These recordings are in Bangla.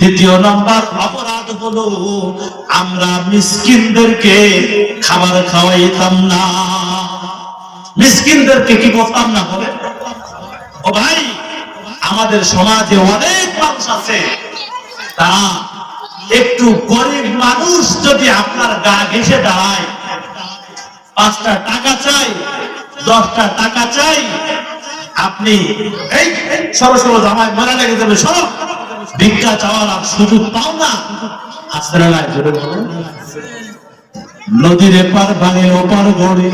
দ্বিতীয় নম্বর অপরাধ হলো, আমরা মিসকিনদেরকে খাবার খাওয়াইতাম না। মিসকিনদেরকে কি করতাম না বলে ও ভাই, আমাদের সমাজে অনেক মানুষ আছে। তারা একটু গরিব মানুষ যদি আপনার গা ঘেসে দাঁড়ায়, পাঁচটা টাকা চাই, দশটা টাকা চাই আপনি এই সরো সরো জামায় মনে লেগে যাবে সরো ভিক্ষা চাওয়ার আর সুযোগ পাও না। আসলে। নদীর এপার ওপার গড়ে।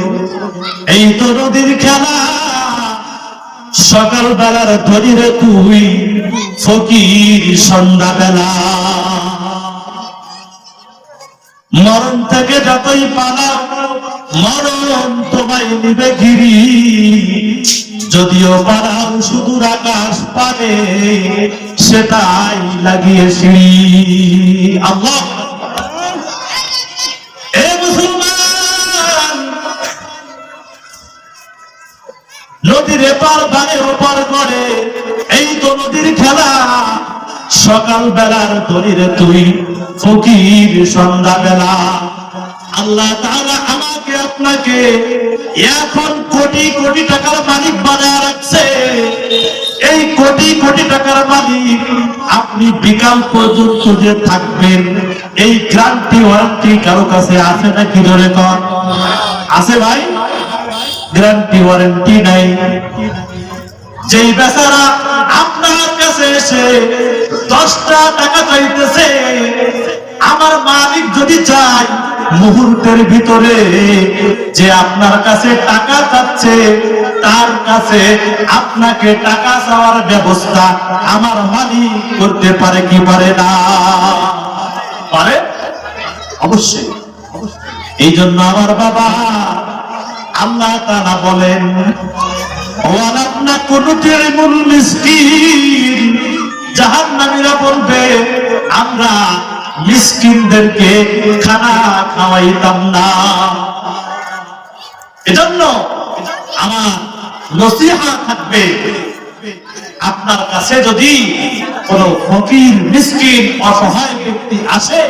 এই তো নদীর খেলা। সকাল বেলার ধরিরে তুই, ফকির সন্ধ্যা বেলা মরণ থেকে যতই পালা মরণ তোমায় নিবে গিরি যদিও পালাও শুধু আকাশ পানে সেটাই লাগিয়ে আল্লাহ। নদীর ওপার এই তো নদীর খেলা। সকাল বেলার তুই ফকির সন্ধ্যা বেলা আল্লাহ আমাকে আপনাকে এখন কোটি কোটি টাকার মালিক বানায় রাখছে। এই কোটি কোটি টাকার মালিক আপনি বিকাল পর্যন্ত যে থাকবেন, এই গ্রান্টি ওয়ারেন্টি কারও কাছে আছে নাকি ধরে কর আছে ভাই? গ্যারান্টি ওয়ারেন্টি নাই। যেই বেচারা আপনার কাছে এসে দশটা টাকা চাইতেছে আমার মালিক যদি চায়, মুহূর্তের ভিতরে যে আপনার কাছে টাকা চাচ্ছে তার কাছে আপনাকে টাকা চাওয়ার ব্যবস্থা আমার মালিক করতে পারে কি পারে না? পারে? অবশ্যই। এই জন্য আমার বাবা আল্লাহ তারা বলেন আমরা মিসকিনদেরকে খানা খাওয়াইতাম না। এজন্য আমার নসিহা থাকবে, আপনার কাছে যদি কোন ফকির, মিসকিন, অসহায় ব্যক্তি আসে,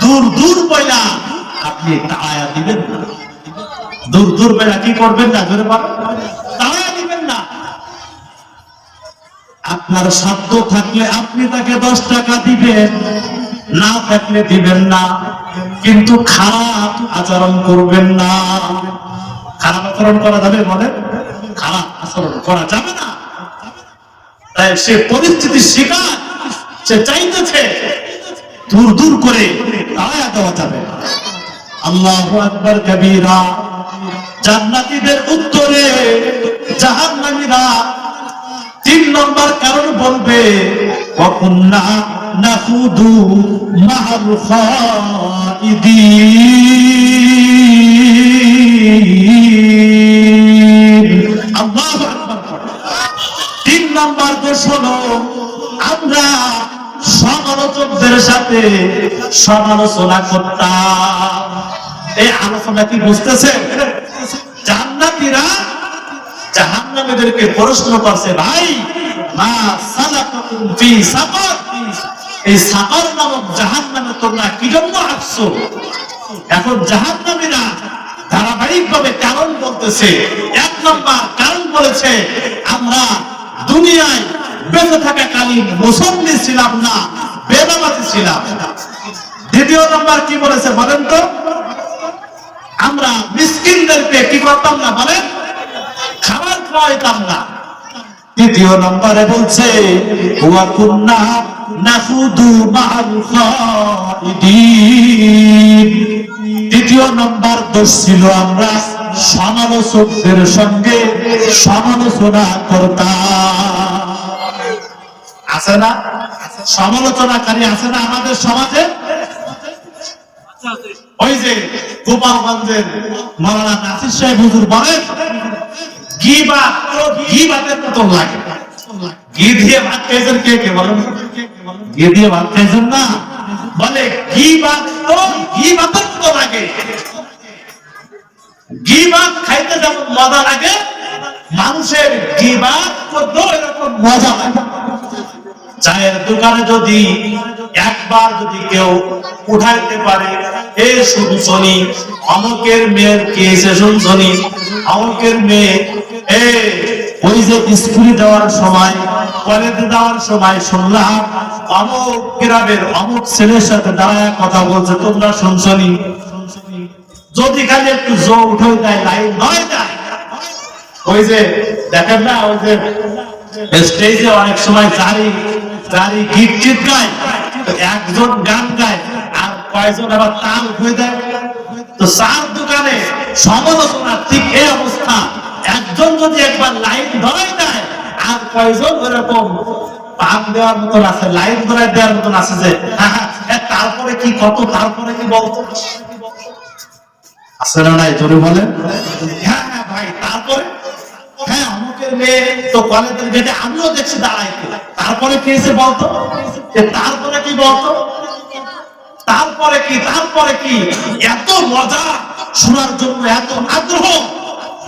দূর দূর পয়লা আপনি টাকা দিবেন না। দূর দূর বেলা কি করবেন না? ধরে পাবেন তাড়া দিবেন না। আপনার সাধ্য থাকলে আপনি তাকে দশ টাকা দিবেন। না থাকলে দিবেন না। কিন্তু খারাপ আচরণ করবেন না। খারাপ আচরণ করা যাবে বলেন খারাপ আচরণ করা যাবে না। তাই সে পরিস্থিতির শিকার সে চাইতেছে দূর দূর করে তাড়া দেওয়া যাবে। আল্লাহ আকবর কবিরা, জান্নাতীদের উত্তরে জাহান্নামীরা তিন নম্বর কারণ বলবে হলো আমরা সমালোচকদের সাথে সমালোচনা করতাম। এই আলোচনা কি বুঝতেছে জান্নাতীরা জাহান্নামীদেরকে প্রশ্ন করছে, ভাই এই নামক তোমরা কি জন্য এখন ধারাবাহিক ভাবে কারণ বলতেছে। এক নম্বর কারণ বলেছে, আমরা দুনিয়ায় বেঁচে থাকা কালীন মুসল্লি ছিলাম না বেদাবাতি ছিলাম। দ্বিতীয় নম্বর কি বলেছে বলেন তো? আমরা মিসকিনদেরকে কি করতাম না বলেন? খাবার খাওয়াইতাম না। তৃতীয় নম্বরে বলছে, হুয়া তৃতীয় নম্বর দোষ ছিল আমরা সমালোচকদের সঙ্গে সমালোচনা করতাম আছে না? সমালোচনাকারী আছে না আমাদের সমাজে? ওই যে গোপালগঞ্জের মাওলানা নাসির সাহেব হুজুর বলেন ঘি ভাত কে কে ঘি ভাত না? বলে গিবাত তো গিবাতের মতো লাগে। গিবাত খাইতে যেমন মজা লাগে, মানুষের গিবাদ করতেও এরকম মজা লাগে চায়ের দোকানে যদি একবার যদি কেউ উঠাইতে পারে, এ শুনছনি অমকের মেয়ের কেসে শুনছনি অমকের মেয়ে ওই যে স্কুলে দেওয়ার সময় কলেজে দেওয়ার সময় শুনলাম, অমক গ্রামের অমুক ছেলের সাথে দাঁড়ায় কথা বলছে, তোমরা শুনছনি? যদি খালি একটু জো উঠে দেয়, লাইন নয় দেয় ওই যে, দেখেন না, ওই যে স্টেজে অনেক সময় জারি জারি গীত গীত গায়, একজন গান গায়, আর কয়েকজন আবার তাল উঠে দেয়। তো চার দোকানে সমালোচনা ঠিক এই অবস্থা। একজন যদি একবার লাইন ধরাই দেয় আর কয়েকজন ওরকম দেওয়ার মতন আছে লাইন ধরাই দেওয়ার মতন আছে যে হ্যাঁ, হ্যাঁ, তারপরে কি কত তারপরে কি বলতো হ্যাঁ হ্যাঁ ভাই তারপরে? হ্যাঁ মেয়ে তো আমিও দেখছি দাঁড়াইতে তারপরে কি বলতো? তারপরে কি বলতো? তারপরে কি তারপরে কি? এত মজা। শোনার জন্য এত আগ্রহ।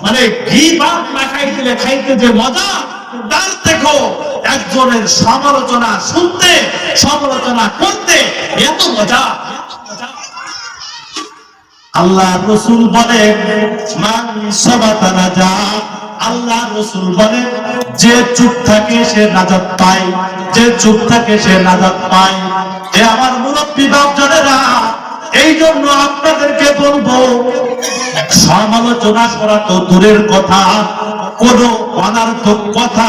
মানে ঘি ভাত না খাইতে খাইতে যে মজা, তার একজনের সমালোচনা শুনতে, সমালোচনা করতে এত মজা। আল্লাহ রসুল বলেন যা আল্লাহ রসুল বলেন, যে চুপ থাকে সে নাজাত পায়, যে চুপ থাকে সে নাজাত পায়। যে আমার মুরব্বী বাপজনেরা এই জন্য আপনাদেরকে বলবো সমালোচনা করা তো দূরের কথা কোন অনার্থক কথা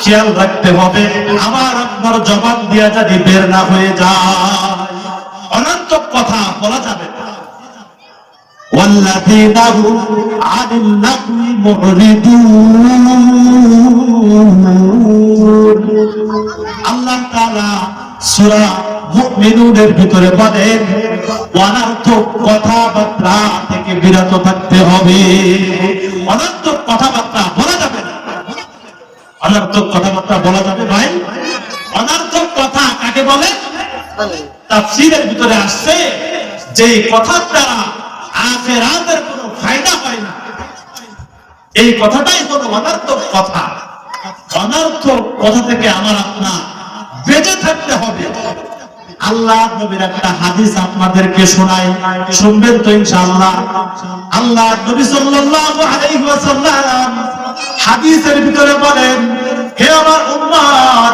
খেয়াল রাখতে হবে আমার আপনার জবাব দিয়া যদি বের না হয়ে যায় অনর্থক কথা বলা যাবে না والذين هم عن اللغو معرضون আল্লাহ তাআলা সূরা মুমিনুনের ভিতরে বলেন অনর্থক কথাবার্তা থেকে বিরত থাকতে হবে। অনর্থক কথাবার্তা বলা যাবে না। অনর্থক কথাবার্তা বলা যাবে ভাই। অনর্থক কথা কাকে বলে? তাফসীরের ভিতরে আসছে যে কথার দ্বারা আখেরাতের কোনো ফায়দা হয় না। এই কথাটাই কোনো অনর্থক কথা। অনর্থক কথা থেকে আমার আপনার বেঁচে থাকতে আল্লাহ নবীর একটা হাদিস আপনাদেরকে শোনাই, শুনবেন তো ইনশাআল্লাহ। আল্লাহ নবী সাল্লাল্লাহু আলাইহি ওয়াসাল্লাম হাদিসের ভিতরে বলেন, হে আমার উম্মত,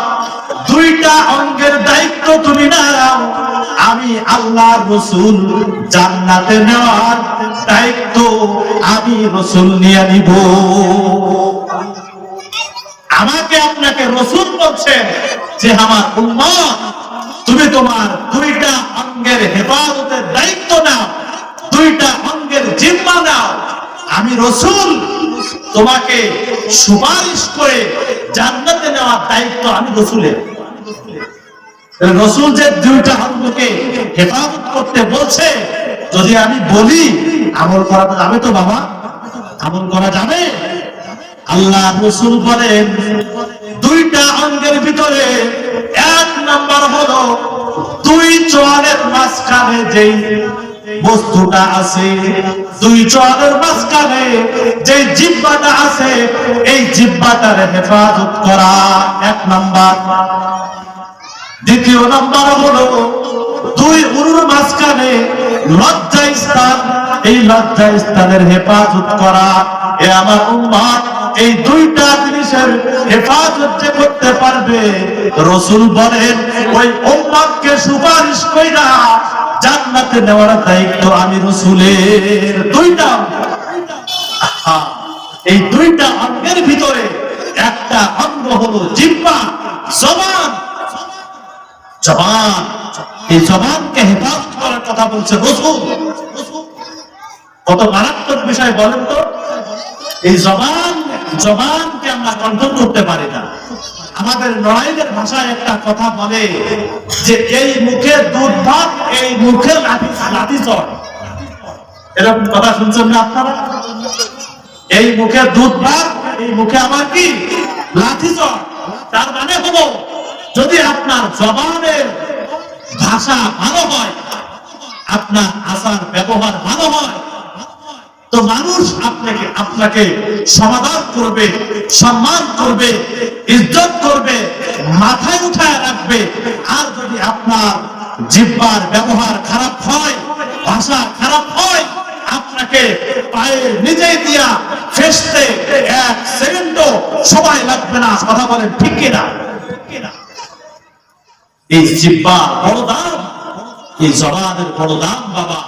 দুইটা অঙ্গের দায়িত্ব তুমি নাও। আমি আল্লাহ রসুল, জান্নাতে নেওয়ার দায়িত্ব আমি রসুল নিয়ে নিব। আমাকে আপনাকে রসুল বলছেন যে, আমার উম্মত তুমি তোমার দুইটা অঙ্গের হেফাজতের দায়িত্ব নাও, দুইটা অঙ্গের জিম্মা নাও। আমি রসুল, তোমাকে সুপারিশ করে জান্নাতে নেওয়ার দায়িত্ব আমি রসুলের। রসুল যে দুইটা অঙ্গকে হেফাজত করতে বলছে, যদি আমি বলি, আমল করা যাবে তো বাবা, আমল করা যাবে। আল্লাহ রসুল বলেন, দুইটা অঙ্গের ভিতরে এক নাম্বার হলো, দুই চোয়ালের মাঝখানে যেই বস্তুটা আছে, দুই চোয়ালের মাঝখানে যে জিব্বাটা আছে, এই জিব্বাটার হেফাজত করা এক নাম্বার। দ্বিতীয় নাম্বার হলো, দুই উরুর মাঝখানে লজ্জা স্থান, এই লজ্জা স্থানের হেফাজত করা। এ আমার উম্মাদ এই দুইটা জিনিসের হেফাজত যে করতে পারবে রসুল বলেন, ওই উম্মাদকে সুপারিশ কইরা জান্নাতে নেওয়ার দায়িত্ব আমি রসুলের। দুইটা এই দুইটা অঙ্গের ভিতরে একটা অঙ্গ হলো জিব্বা জবান। জবান, এই জবানকে হেফাজত করার কথা বলছে রসুল। কত মারাত্মক বিষয় বলেন তো? এই জবান, জবানকে আমরা কন্ট্রোল করতে পারি না। আমাদের লড়াইয়ের ভাষায় একটা কথা বলে যে এই মুখে দুধ ভাত, এই মুখে লাঠি এরকম কথা শুনছেন না আপনারা? এই মুখে দুধ ভাত, এই মুখে আমার কি? লাঠি তার মানে হলো, যদি আপনার জবানের ভাষা ভালো হয়, আপনার আচার ব্যবহার ভালো হয় তো মানুষ আপনাকে আপনাকে সমাধান করবে, সম্মান করবে, ইজ্জত করবে, মাথায় উঠায় রাখবে। আর যদি আপনার জিব্বার ব্যবহার খারাপ হয়, ভাষা খারাপ হয়, আপনাকে পায়ের নিজেই দিয়া ফেসতে এক সেকেন্ডও সময় লাগবে না। কথা বলেন, ঠিক কিনা? এই জিব্বা বড় দাম, এই জবানের বড় দাম, বাবা।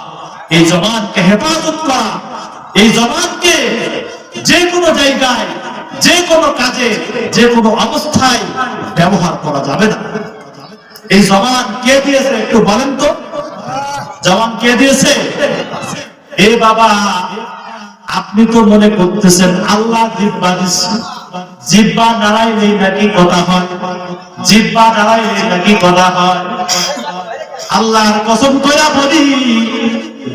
এই জবানকে হেফাজত করা। এই জবানকে যে কোনো জায়গায়, যে কোনো কাজে, যে কোনো অবস্থায় ব্যবহার করা যাবে না। এই জবান কে দিয়েছে একটু বলেন তো? জবান কে দিয়েছে? এ বাবা, আপনি তো মনে করতেছেন আল্লাহ জিব্বা দিচ্ছে। জিব্বা নাড়াইলেই নাকি কথা হয়। জিব্বা নাড়াইলেই নাকি কথা হয়। আল্লাহর কসম কইরা বলি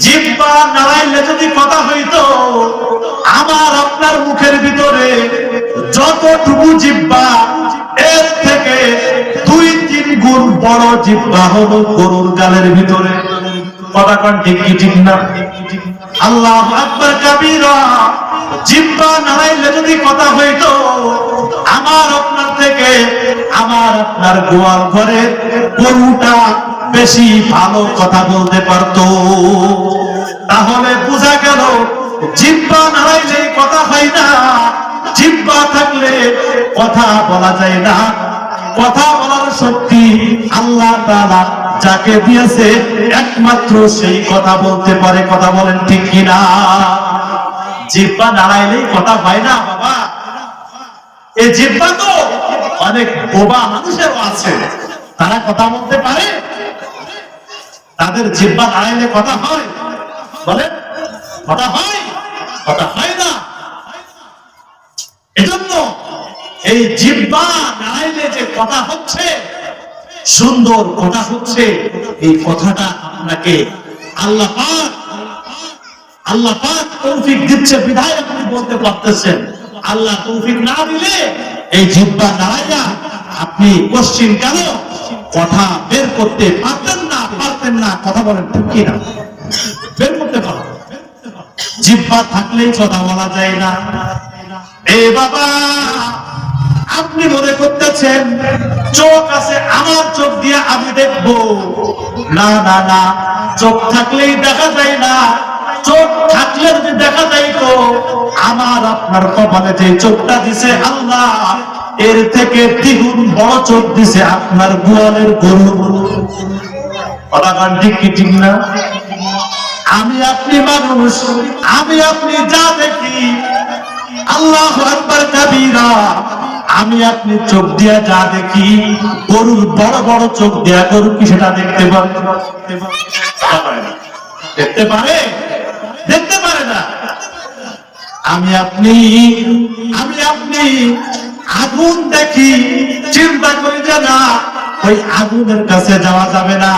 জিব্বা নাড়াইলে যদি কথা হইতো, আমার আপনার মুখের ভিতরে যতটুকু জিব্বা, এর থেকে দুই, তিন গুণ বড় জিব্বা হলো গরুর গালের ভিতরে। আমার আপনার থেকে, আমার আপনার গোয়াল ঘরে গরুটা বেশি ভালো কথা বলতে পারতো। তাহলে বোঝা গেল, জিব্বা নাড়াইলে কথা হয় না, জিব্বা থাকলে কথা বলা যায় না। কথা বলার শক্তি আল্লাহ তাআলা যাকে দিয়েছে, একমাত্র সেই কথা বলতে পারে। কথা বলেন ঠিক কিনা? জিব্বা নাড়াইলেই কথা হয় না, বাবা। এই জিব্বা তো অনেক বোবা মানুষেরও আছে। তারা কথা বলতে পারে? তাদের জিব্বা নাড়াইলে কথা হয়। বলেন, কথা হয় কথা হয় না। এজন্য এই জিব্বা নাড়াইলে যে কথা হচ্ছে, সুন্দর কথা হচ্ছে, এই কথাটা আপনাকে আল্লাহ আল্লাহ তৌফিক দিচ্ছে বিধায় আপনি বলতে পারতেছেন। আল্লাহ তৌফিক না দিলে এই জিব্বা নাড়াইয়া আপনি পশ্চিম কেন? কথা বের করতে পারতেন পারতেন না, কথা বলেন, ঠিক না বের করতে পারতেন জিব্বা থাকলেই কথা বলা যায় না। এ বাবা, আপনি মনে করতেছেন চোখ আছে, আমার চোখ দিয়ে আমি দেখব? না না না, চোখ থাকলেই দেখা যায় না। চোখ থাকলে যদি দেখা যায় তো আমার আপনার কপালে যে চোখটা দিছে আল্লাহ, এর থেকে দ্বিগুণ বড় চোখ দিছে আপনার গোয়ালের গরু। আমি আপনি মানুষ, আমি আপনি যা দেখি। আল্লাহ আমি আপনি চোখ দিয়া যা দেখি। গরুর বড় বড় চোখ দিয়া গরু কি সেটা দেখতে পারে? দেখতে পারে? দেখতে পারে না। আমি আপনি আমি আপনি আগুন দেখি, চিন্তা করি যে না। ওই আগুনের কাছে যাওয়া যাবে না।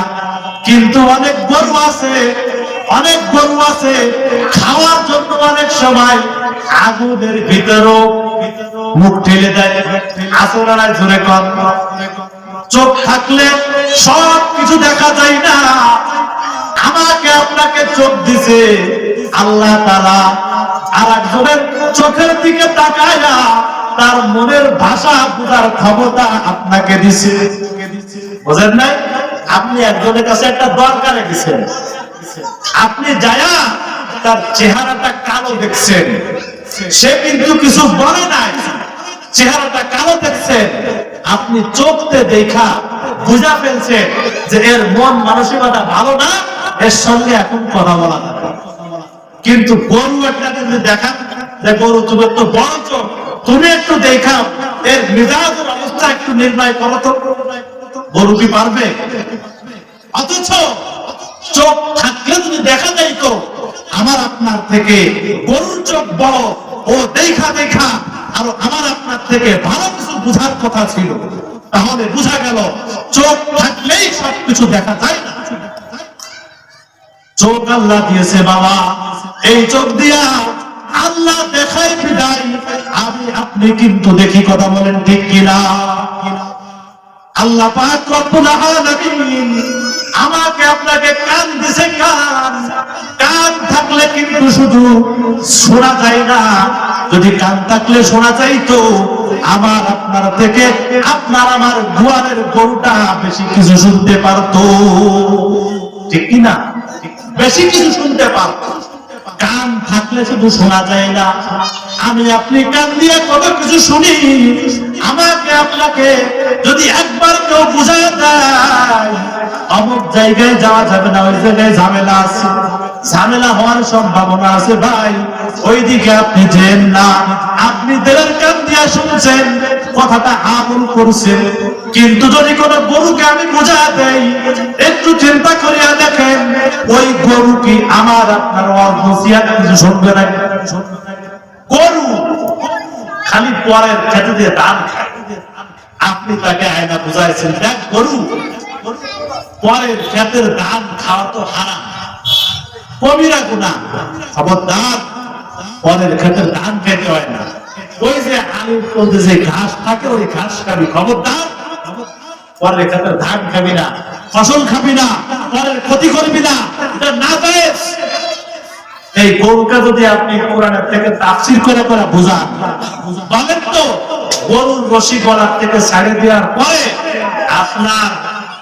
কিন্তু অনেক গরু আছে, অনেক গরু আছে, খাওয়ার জন্য অনেক সময় আগুনের ভিতরও মুখ ঠেলে দেয়। আসরায় জোরে কম চোখ থাকলে সব কিছু দেখা যায় না। আমাকে আপনাকে চোখ দিছে। আল্লাহ তারা আর একজনের চোখের দিকে তাকায়া তার মনের ভাষা বোঝার ক্ষমতা আপনাকে দিছে। বোঝেন নাই? আপনি একজনের কাছে একটা দরকারে গেছেন আপনি যায়া তার চেহারাটা কালো দেখছেন। সে কিন্তু কিছু বলে নাই। চেহারাটা কালো দেখছেন। আপনি চোখতে দেখা বুঝা ফেলছেন যে এর মন মানসিকতা ভালো না, এর সঙ্গে এখন কথা বলা কিন্তু গরু একটা যদি দেখান, যে গরু তুমি তো বড় চোখ। তুমি একটু দেখাও এর মেজাজের অবস্থা একটু নির্ণয় করো তো। গরু কি পারবে? অথচ চোখ থাকলে যদি দেখা যায় তো। আমার আপনার থেকে গরুর চোখ বড়, ও দেখা দেখা, আরও আমার আপনার থেকে ভালো কিছু বুঝার কথা ছিল। তাহলে বুঝা গেল, চোখ থাকলেই সবকিছু দেখা যায় না। চোখ আল্লাহ দিয়েছে বাবা, এই চোখ দিয়া আল্লাহ দেখায় বিদায় আমি, আপনি কিন্তু দেখি কথা বলেন ঠিক কিনা? আল্লাহ আমাকে আপনাকে কান দিছে, কান। কান থাকলে কিন্তু শুধু শোনা যায় না। যদি কান থাকলে শোনা যাইতো আমার আপনার থেকে আপনার আমার গুয়ারের গরুটা বেশি কিছু শুনতে পারতো। ঠিক কি না বেশি কিছু শুনতে পারতো। কান থাকলে শুধু শোনা যায় না। আমি আপনি কান দিয়ে কত কিছু শুনি। আমাকে আপনাকে যদি একবার কেউ বুঝায় দেয়, অমুক জায়গায় যাওয়া যাবে না, ওই জায়গায় ঝামেলা আছে। ঝামেলা হওয়ার সম্ভাবনা আছে ভাই। ওইদিকে আপনি যেন না, আপনি দেড়ের কান দিয়ে শুনছেন। কথাটা আমল করছেন কিন্তু যদি কোন গরুকে আমি বোঝা দেই, একটু চিন্তা করিয়া দেখেন, ওই গরু কি আমার আপনার অর্ধ কিছু শুনবে না গরু খালি পরের খেতে দিয়ে দান আপনি তাকে আয়না বুঝাইছেন, দেখ গরু, পরের খেতের ধান খাওয়া তো হারাম। কবিরা গুণা খবরদার, পরের খেতের ধান খেতে হয় না। ওই যে যে ঘাস থাকে, ওই ঘাস খাবি। খবরদার? পরের ধান খাবি না, ফসল খাবি না, পরের ক্ষতি করবি না এই যদি আপনি কোরআনের থেকে তাফসির করে করে বুঝান, বলেন তো রশি গলার থেকে ছাড়ে দেওয়ার পরে আপনার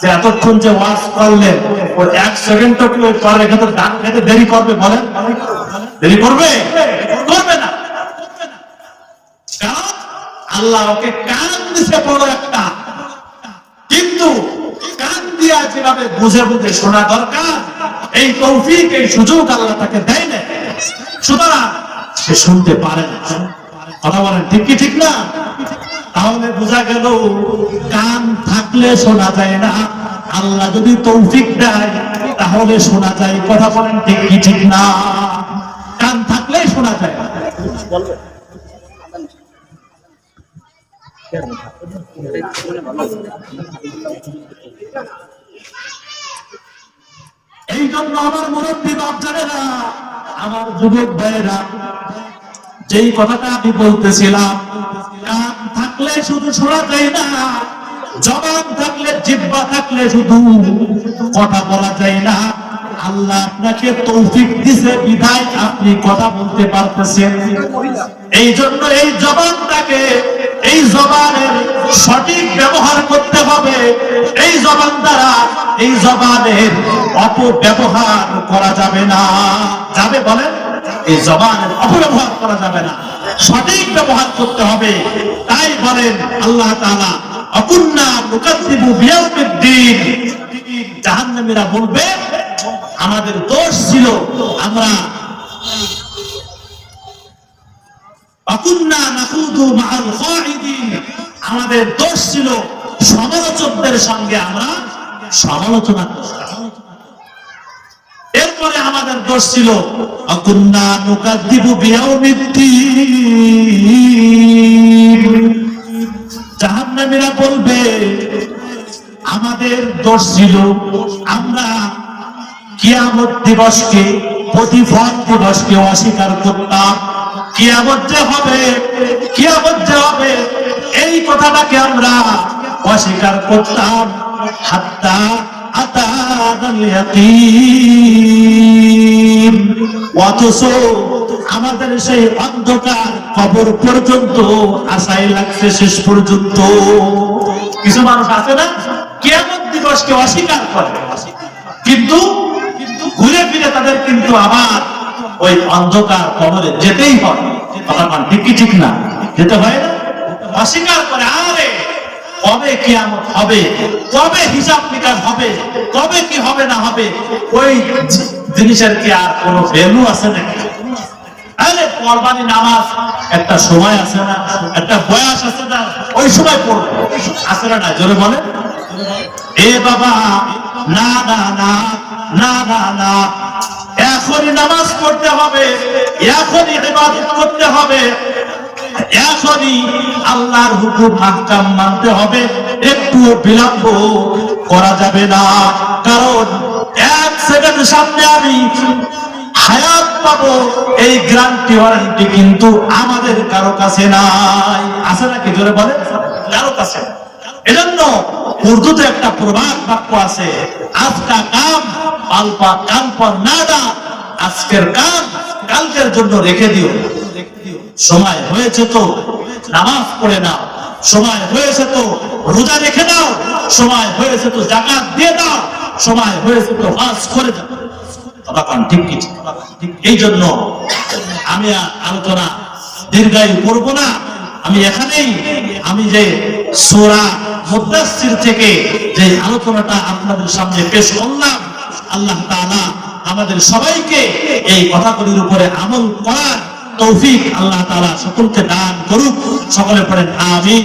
যে এতক্ষণ যে ওয়াশ করলেন ওই এক সেকেন্ড তো কি ওই পরের ধান খেতে দেরি করবে বলেন? দেরি করবে? করবে না। আল্লাহ ওকে কান দিছে বড় একটা। কিন্তু কান দিয়া যেভাবে বুঝে বুঝে শোনা দরকার, এই তৌফিক, এই সুযোগ আল্লাহ তাকে দেয় না সুতরাং সে শুনতে পারে না। কথা বলেন, ঠিক কি ঠিক না? তাহলে বোঝা গেল, কান থাকলে শোনা যায় না। আল্লাহ যদি তৌফিক দেয়, তাহলে শোনা যায়। কথা বলেন, ঠিক কি ঠিক না? কান থাকলে শোনা যায় না। এই জন্য আমার মুরব্বী আমার যুবক ভাইয়েরা, যেই কথাটা আমি বলতেছিলাম, কান থাকলে শুধু শোনা যায় না, জবান থাকলে জিব্বা থাকলে শুধু কথা বলা যায় না। আল্লাহ আপনাকে তৌফিক দিছে, বিধায় আপনি কথা বলতে পারতেছেন। এই জন্য এই জবানটাকে এই জবানের সঠিক ব্যবহার করতে হবে। এই জবান দ্বারা এই জবানের অপব্যবহার করা যাবে না। যাবে বলেন? এই জবানের অপব্যবহার করা যাবে না। সঠিক ব্যবহার করতে হবে। তাই বলেন আল্লাহ তাআলা, অকুন্না মুকাদ্দিবু বিয়াউমিদ্দিন। জাহান্নামীরা বলবে, আমাদের দোষ ছিল, আমরা আমাদের দোষ ছিল সমালোচকদের সঙ্গে আমরা সমালোচনা এরপরে আমাদের দোষ ছিল অকুন্না বিয়াউমিদ্দিন। জাহান্নামীরা বলবে, আমাদের দোষ ছিল আমরা কিয়ামত দিবসকে, প্রতিফল দিবসকে অস্বীকার করতাম। হবে হবে, এই কথাটাকে আমরা অস্বীকার করতাম। অথচ আমাদের সেই অন্ধকার কবর পর্যন্ত আশাই লাগছে শেষ পর্যন্ত। কিছু মানুষ আছে না? কিয়ামত দিবসকে অস্বীকার করে। কিন্তু ঘুরে ফিরে তাদের কিন্তু আবার ওই অন্ধকার কবরে যেতেই হয়। কথা ঠিক ঠিক না? যেতে হয় না? অস্বীকার করে, আরে, কবে কিয়ামত হবে? কবে হিসাব নিকাশ হবে? কবে কি হবে না হবে? ওই জিনিসের কি আর কোনো ভ্যালু আছে নাকি? নামাজ একটা সময় আছে না? একটা বয়স আছে না? ওই সময় পড়বে। আছে না জোরে বলে এ বাবা না না না না না। এখনই নামাজ পড়তে হবে, এখনই ইবাদত করতে হবে, এখনই আল্লাহর হুকুম আহকাম মানতে হবে, একটু বিলম্ব করা যাবে না। কারণ এক সেকেন্ড সামনে আমি হায়াত পাবো, এই গ্যারান্টি ওয়ারেন্টি কিন্তু আমাদের কারও কাছে নাই। আছে নাকি জোরে বলে কারও কাছে এজন্য উর্দুতে একটা প্রবাদ বাক্য আছে আজকা কাম পালপা কাল পর নাডা আজকের কাম কালকের জন্য রেখে দিও। সময় হয়েছে তো নামাজ পড়ে নাও। সময় হয়েছে তো রোজা রেখে দাও। সময় হয়েছে তো জাকাত দিয়ে দাও। সময় হয়েছে তো হজ করে দাও। কন, ঠিক এই জন্য আমি আলোচনা দীর্ঘায়ু করব না। আমি এখানেই আমি যে সোরা মুদাসসির থেকে যে আলোচনাটা আপনাদের সামনে পেশ করলাম আল্লাহ তালা আমাদের সবাইকে এই কথাগুলির উপরে আমল করার তৌফিক আল্লাহ তালা সকলকে দান করুক। সকলে পড়েন, আমিন।